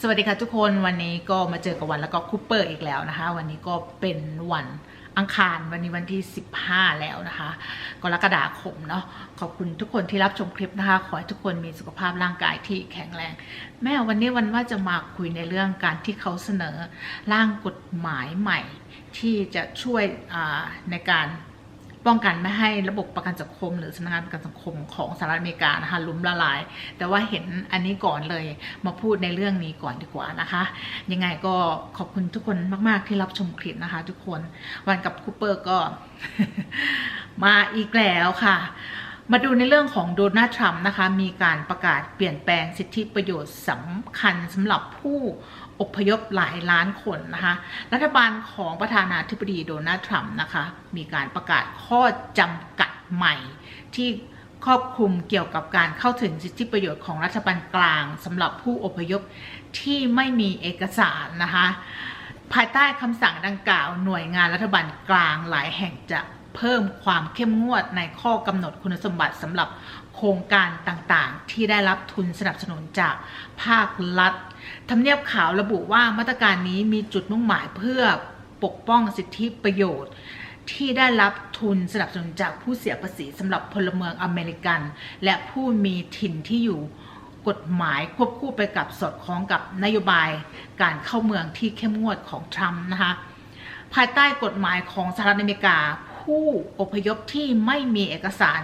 สวัสดีค่ะทุกคนวันนี้ก็มาเจอกับวันแล้วก็คูเปอร์อีกแล้วนะคะ วันนี้ก็เป็นวันอังคารวันนี้วันที่ 15 แล้วนะคะกรกฎาคมเนาะขอบคุณทุกคนที่รับชมคลิปนะคะ ขอให้ทุกคนมีสุขภาพร่างกายที่แข็งแรง แม่วันนี้วันว่าจะมาคุยในเรื่องการที่เขาเสนอร่างกฎหมายใหม่ ที่จะช่วยในการ ป้องกันไม่ให้ระบบประกันสังคม หรือสำนักงานประกันสังคมของสหรัฐอเมริกานะคะล้มละลาย แต่ว่าเห็นอันนี้ก่อนเลยมาพูดในเรื่องนี้ก่อนดีกว่านะคะ ยังไงก็ขอบคุณทุกคนมาก ๆ ที่รับชมคลิปนะคะ ทุกคนวันกับคูเปอร์ก็มาอีกแล้วค่ะมาดูในเรื่องของโดนัลด์ทรัมป์นะคะ มีการประกาศเปลี่ยนแปลงสิทธิประโยชน์สำคัญสำหรับผู้ อพยพหลายล้านคนนะคะ รัฐบาลของประธานาธิบดีโดนัลด์ทรัมป์นะคะ มีการประกาศข้อจำกัดใหม่ที่ครอบคลุมเกี่ยวกับการเข้าถึงสิทธิประโยชน์ของรัฐบาลกลางสำหรับผู้อพยพที่ไม่มีเอกสารนะคะ ภายใต้คำสั่งดังกล่าวหน่วยงานรัฐบาลกลางหลายแห่งจะเพิ่มความเข้มงวดในข้อกำหนดคุณสมบัติสำหรับโครงการต่างๆ ที่ได้รับทุนสนับสนุนจากภาครัฐ ทำเนียบขาวระบุว่ามาตรการนี้มีจุดมุ่งหมายเพื่อปกป้องสิทธิประโยชน์ ที่ได้รับทุนสนับสนุนจากผู้เสียภาษีสำหรับพลเมืองอเมริกัน และผู้มีถิ่นที่อยู่กฎหมายควบคู่ไปกับสอดคล้องกับนโยบายการเข้าเมืองที่เข้มงวดของทรัมป์นะคะภายใต้กฎหมายของสหรัฐอเมริกา ผู้อพยพที่ไม่มีเอกสาร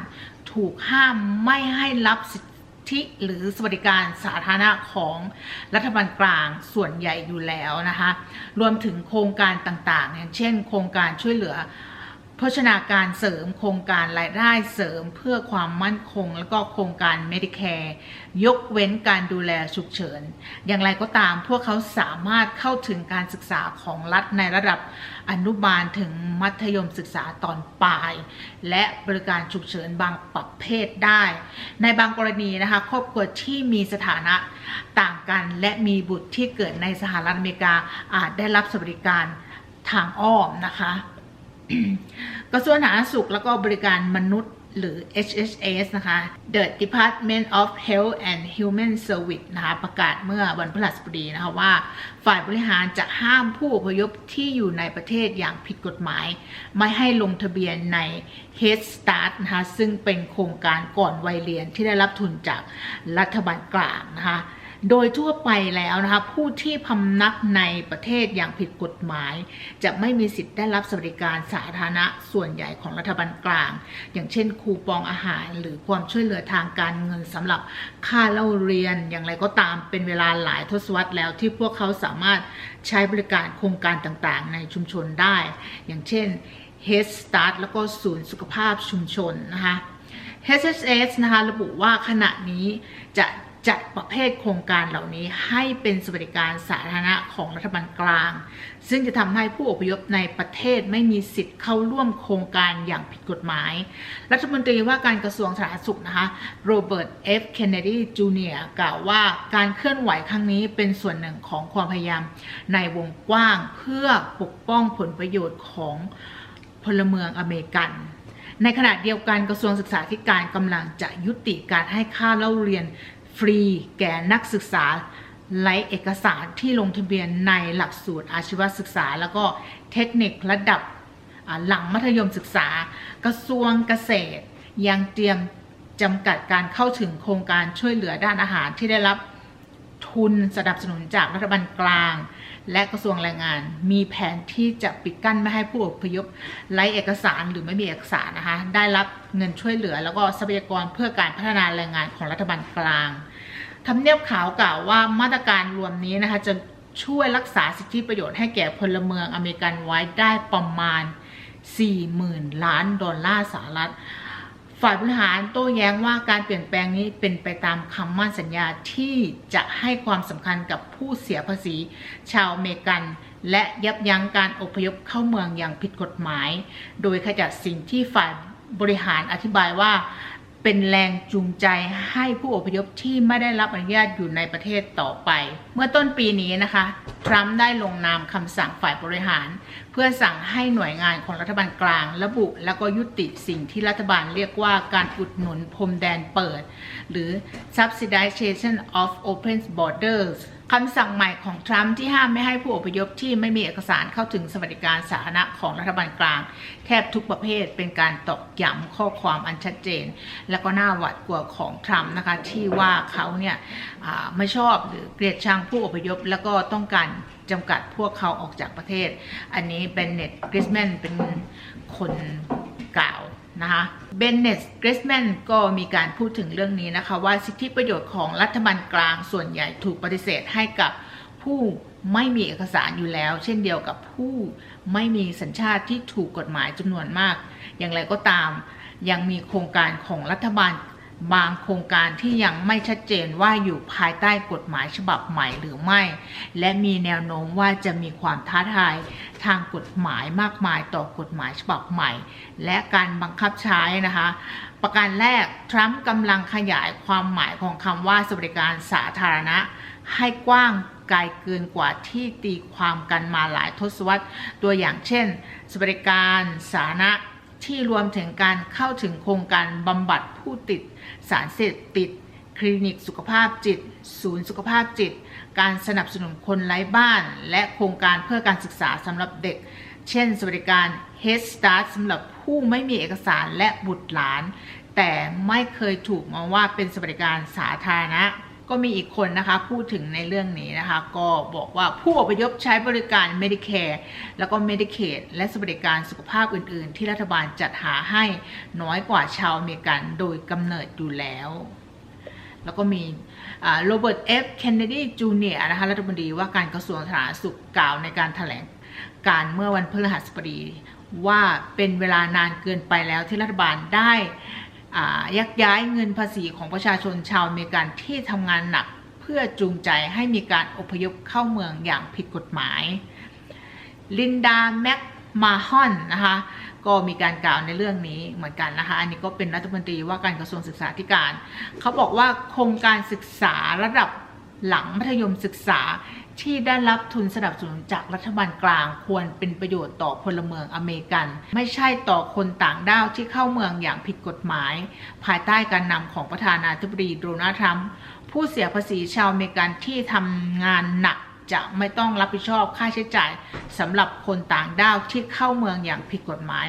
ถูกห้ามไม่ให้รับสิท ธิหรือสวัสดิการสาธารณะของรัฐบาลกลางส่วนใหญ่อยู่แล้วนะคะ รวมถึงโครงการต่างๆอย่างเช่น โครงการช่วยเหลือ โภชนาการเสริมโครงการรายได้เสริมเพื่อความมั่นคง แล้วก็โครงการ Medicare ยกเว้นการดูแลฉุกเฉิน อย่างไรก็ตามพวกเขาสามารถเข้าถึงการศึกษาของรัฐในระดับอนุบาลถึงมัธยมศึกษาตอนปลาย และบริการฉุกเฉินบางประเภทได้ ในบางกรณีนะคะครอบครัวที่มีสถานะต่างกัน และมีบุตรที่เกิดในสหรัฐอเมริกาอาจได้รับสวัสดิการทางอ้อมนะคะ กระทรวงสาธารณสุขแล้วก็บริการมนุษย์หรือ HHS นะคะ The Department of Health and Human Service นะคะประกาศเมื่อวันพฤหัสบดีนะคะว่า ฝ่ายบริหารจะห้ามผู้อพยพที่อยู่ในประเทศอย่างผิดกฎหมาย ไม่ให้ลงทะเบียนใน Head Start นะคะซึ่งเป็นโครงการก่อนวัยเรียนที่ได้รับทุนจากรัฐบาลกลางนะคะ โดยทั่วไปแล้วนะคะผู้ที่พำนักในประเทศอย่างผิดกฎหมาย จะไม่มีสิทธิ์ได้รับสวัสดิการสาธารณะส่วนใหญ่ของรัฐบาลกลาง อย่างเช่น คูปองอาหาร หรือความช่วยเหลือทางการเงินสำหรับค่าเล่าเรียนอย่างไรก็ตามเป็นเวลาหลายทศวรรษแล้วที่พวกเขาสามารถใช้บริการโครงการต่างๆ ในชุมชนได้ อย่างเช่น Head Start แล้วก็ศูนย์สุขภาพชุมชนนะคะ HSS นะคะระบุว่าขณะนี้จะ จัดประเภทโครงการเหล่านี้ให้เป็นสวัสดิการสาธารณะของรัฐบาลกลาง ซึ่งจะทำให้ผู้อพยพในประเทศไม่มีสิทธิ์เข้าร่วมโครงการอย่างผิดกฎหมาย รัฐมนตรีว่าการกระทรวงสาธารณสุขนะคะโรเบิร์ตเอฟเคนเนดีจูเนียกล่าวว่าการเคลื่อนไหวครั้งนี้เป็นส่วนหนึ่งของความพยายามในวงกว้างเพื่อปกป้องผลประโยชน์ของพลเมืองอเมริกันในขณะเดียวกันกระทรวงศึกษาธิการกำลังจะยุติการให้ค่าเล่าเรียน ฟรีแก่นักศึกษาไรเอกสารที่ลงทะเบียนในหลักสูตรอาชีวศึกษา แล้วก็เทคนิคระดับหลังมัธยมศึกษา กระทรวงเกษตร ยังเตรียมจำกัดการเข้าถึงโครงการช่วยเหลือด้านอาหารที่ได้รับ ทุนสนับสนุนจากรัฐบาลกลาง และกระทรวงแรงงาน มีแผนที่จะปิดกั้นไม่ให้ผู้อพยพไร้เอกสารหรือไม่มีเอกสารนะคะได้รับเงินช่วยเหลือ แล้วก็ทรัพยากรเพื่อการพัฒนาแรงงานของรัฐบาลกลางทำเนียบขาวกล่าวว่ามาตรการรวมนี้นะคะจะช่วยรักษาสิทธิประโยชน์ให้แก่พลเมืองอเมริกันไว้ได้ประมาณ 40,000 ล้านดอลลาร์สหรัฐ ฝ่ายบริหารโต้แย้งว่าการเปลี่ยนแปลงนี้เป็นไปตามคำมั่นสัญญาที่จะให้ความสำคัญกับผู้เสียภาษี ชาวเมกัน และยับยั้งการอพยพเข้าเมืองอย่างผิดกฎหมาย โดยขจัดสิ่งที่ฝ่ายบริหารอธิบายว่า เป็นแรงจูงใจให้ผู้อพยพที่ไม่ได้รับอนุญาตอยู่ในประเทศต่อไป เมื่อต้นปีนี้นะคะ ทรัมป์ได้ลงนามคำสั่งฝ่ายบริหาร เพื่อสั่งให้หน่วยงานของรัฐบาลกลาง ระบุแล้วก็ยุติสิ่งที่รัฐบาลเรียกว่าการอุดหนุนพรมแดนเปิด หรือ subsidization of open borders คำสั่งใหม่ของทรัมป์ที่ห้ามไม่ให้ผู้อพยพที่ไม่มีเอกสารเข้าถึงสวัสดิการสาธารณะของรัฐบาลกลาง แทบทุกประเภทเป็นการตอกย้ำข้อความอันชัดเจน และก็น่าหวาดกลัวของทรัมป์นะคะที่ว่าเขาเนี่ยไม่ชอบหรือเกลียดชังผู้อพยพ แล้วก็ต้องการจำกัดพวกเขาออกจากประเทศ อันนี้เบนเน็ตกริสแมนเป็นคนกล่าว นะคะเบนเนตเกรสแมนก็มีการพูดถึงเรื่องนี้นะคะ ว่าสิทธิประโยชน์ของรัฐบาลกลางส่วนใหญ่ถูกปฏิเสธให้กับผู้ไม่มีเอกสารอยู่แล้ว เช่นเดียวกับผู้ไม่มีสัญชาติที่ถูกกฎหมายจำนวนมาก อย่างไรก็ตามยังมีโครงการของรัฐบาล บางโครงการที่ยังไม่ชัดเจนว่าอยู่ภายใต้กฎหมายฉบับใหม่หรือไม่ และมีแนวโน้มว่าจะมีความท้าทายทางกฎหมายมากมายต่อกฎหมายฉบับใหม่ และการบังคับใช้นะคะ ประการแรก ทรัมป์กำลังขยายความหมายของคำว่าสวัสดิการสาธารณะ ให้กว้างไกลเกินกว่าที่ตีความกันมาหลายทศวรรษ ตัวอย่างเช่น สวัสดิการสาธารณะ ที่รวมถึงการเข้าถึงโครงการบำบัดผู้ติด สารเสพติด คลินิกสุขภาพจิต ศูนย์สุขภาพจิต การสนับสนุนคนไร้บ้าน และโครงการเพื่อการศึกษาสำหรับเด็ก เช่น สวัสดิการ Head Start สำหรับผู้ไม่มีเอกสารและบุตรหลาน แต่ไม่เคยถูกมองว่าเป็นสวัสดิการสาธารณะ ก็มีอีกคนนะคะพูดถึงในเรื่องนี้นะคะ ก็บอกว่าผู้อพยพใช้บริการ Medicare แล้วก็ Medicaid และสวัสดิการสุขภาพอื่น ๆ ที่รัฐบาลจัดหาให้น้อยกว่าชาวอเมริกันโดยกำเนิดอยู่แล้ว แล้วก็มีโรเบิร์ตเอฟเคนเนดีจูเนียร์นะคะรัฐมนตรีว่าการกระทรวงสาธารณสุขกล่าวในการถแถลงการเมื่อวันพฤหัสบดีว่าเป็นเวลานานเกินไปแล้วที่รัฐบาลได้ ยักย้ายเงินภาษีของประชาชนชาวอเมริกันที่ทำงานหนักเพื่อจูงใจให้มีการอพยพเข้าเมืองอย่างผิดกฎหมาย ลินดาแม็กมาฮอนนะคะก็มีการกล่าวในเรื่องนี้เหมือนกันนะคะ อันนี้ก็เป็นรัฐมนตรีว่าการกระทรวงศึกษาธิการ เขาบอกว่าโครงการศึกษาระดับหลังมัธยมศึกษา ที่ได้รับทุนสนับสนุนจากรัฐบาลกลางควรเป็นประโยชน์ต่อพลเมืองอเมริกัน ไม่ใช่ต่อคนต่างด้าวที่เข้าเมืองอย่างผิดกฎหมาย ภายใต้การนำของประธานาธิบดีโดนัลด์ทรัมป์ผู้เสียภาษีชาวอเมริกันที่ทำงานหนักจะไม่ต้องรับผิดชอบค่าใช้จ่ายสำหรับคนต่างด้าวที่เข้าเมืองอย่างผิดกฎหมาย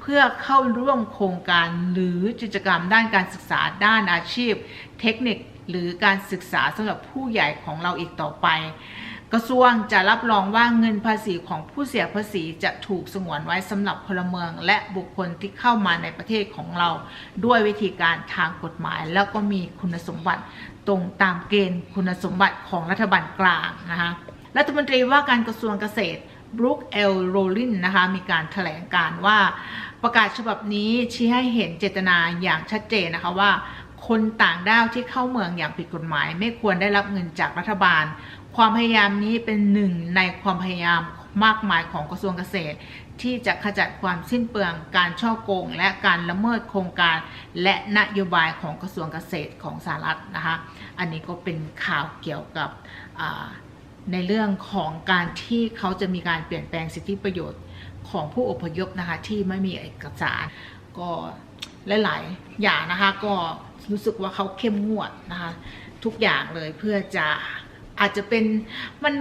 เพื่อเข้าร่วมโครงการหรือกิจกรรมด้านการศึกษาด้านอาชีพ เทคนิคหรือการศึกษาสำหรับผู้ใหญ่ของเราอีกต่อไป กระทรวงจะรับรองว่าเงินภาษีของผู้เสียภาษีจะถูกสงวนไว้สำหรับพลเมือง และบุคคลที่เข้ามาในประเทศของเรา ด้วยวิธีการทางกฎหมาย แล้วก็มีคุณสมบัติตรงตามเกณฑ์คุณสมบัติของรัฐบาลกลางนะคะรัฐมนตรีว่าการกระทรวงเกษตรบรูคเอลโรลินนะคะมีการถแถลงการว่าประกาศฉบับนี้ชี้ให้เห็นเจตนาอย่างชัดเจนนะคะว่า คนต่างด้าวที่เข้าเมืองอย่างผิดกฎหมาย ไม่ควรได้รับเงินจากรัฐบาล ความพยายามนี้เป็นหนึ่งในความพยายามมากมายของกระทรวงเกษตร ที่จะขจัดความสิ้นเปลืองการช่อโกง และการละเมิดโครงการ และนโยบายของกระทรวงเกษตรของสหรัฐนะคะอันนี้ก็เป็นข่าวเกี่ยวกับในเรื่องของการที่เขาจะมีการเปลี่ยนแปลงสิทธิประโยชน์ของผู้อพยพนะคะที่ไม่มีเอกสารก็หลายๆอย่างนะคะก็รู้สึกว่าเขาเข้มงวดนะคะทุกอย่างเลยเพื่อจะ อาจจะเป็นมัน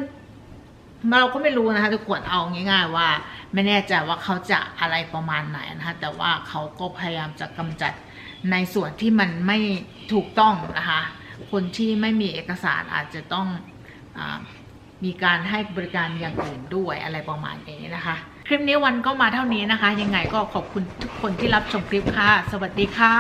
เราก็ไม่รู้นะคะทุกคนเอาง่าย ๆ ว่า ไม่แน่ใจว่าเขาจะอะไรประมาณไหนนะคะแต่ว่าเขาก็พยายามจะกำจัดในส่วนที่มันไม่ถูกต้องนะคะคนที่ไม่มีเอกสารอาจจะต้องอมีการให้บริการอย่างอื่นด้วยอะไรประมาณนี้นะคะ คลิปนี้วันก็มาเท่านี้นะคะ ยังไงก็ขอบคุณทุกคนที่รับชมคลิปค่ะ สวัสดีค่ะ